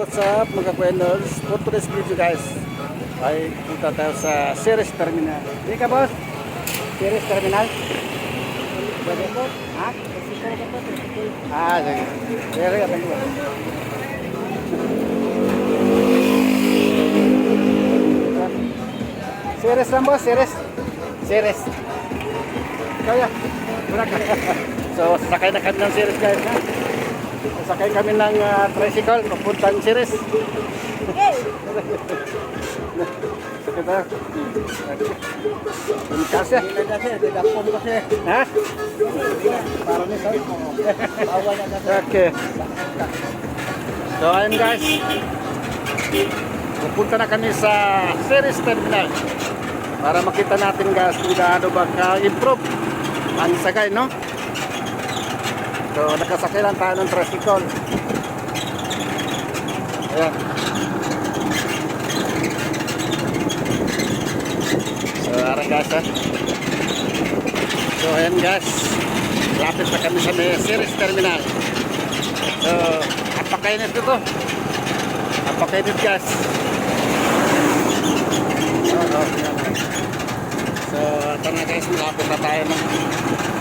What's up mga kuendors? For today's video guys ay punta tayo sa Ceres Terminal. Hindi ka boss? Ceres Terminal? Pwede po? Ha? Ah, sige. Sige, sige. Ceres lang boss, Ceres. Ceres. Kaya, wala ka. so, sakay na kami ng Ceres guys ha. Sakay kami ng ah, tricycle papuntang Ceres. Ang kasi. Ha? Para ni sa. Okay. So ayun guys. Pupunta na kami sa Ceres Terminal para makita natin guys kung gaano ba ka-improve ang sagay, no? So nagkasakilan tayo ng tricycle. Ayan. So aran guys ha. So ayan guys. Lapit na kami sa may series terminal. So apakainit ito. Apakainit guys. So, so, ito na guys. Malapit na tayo ng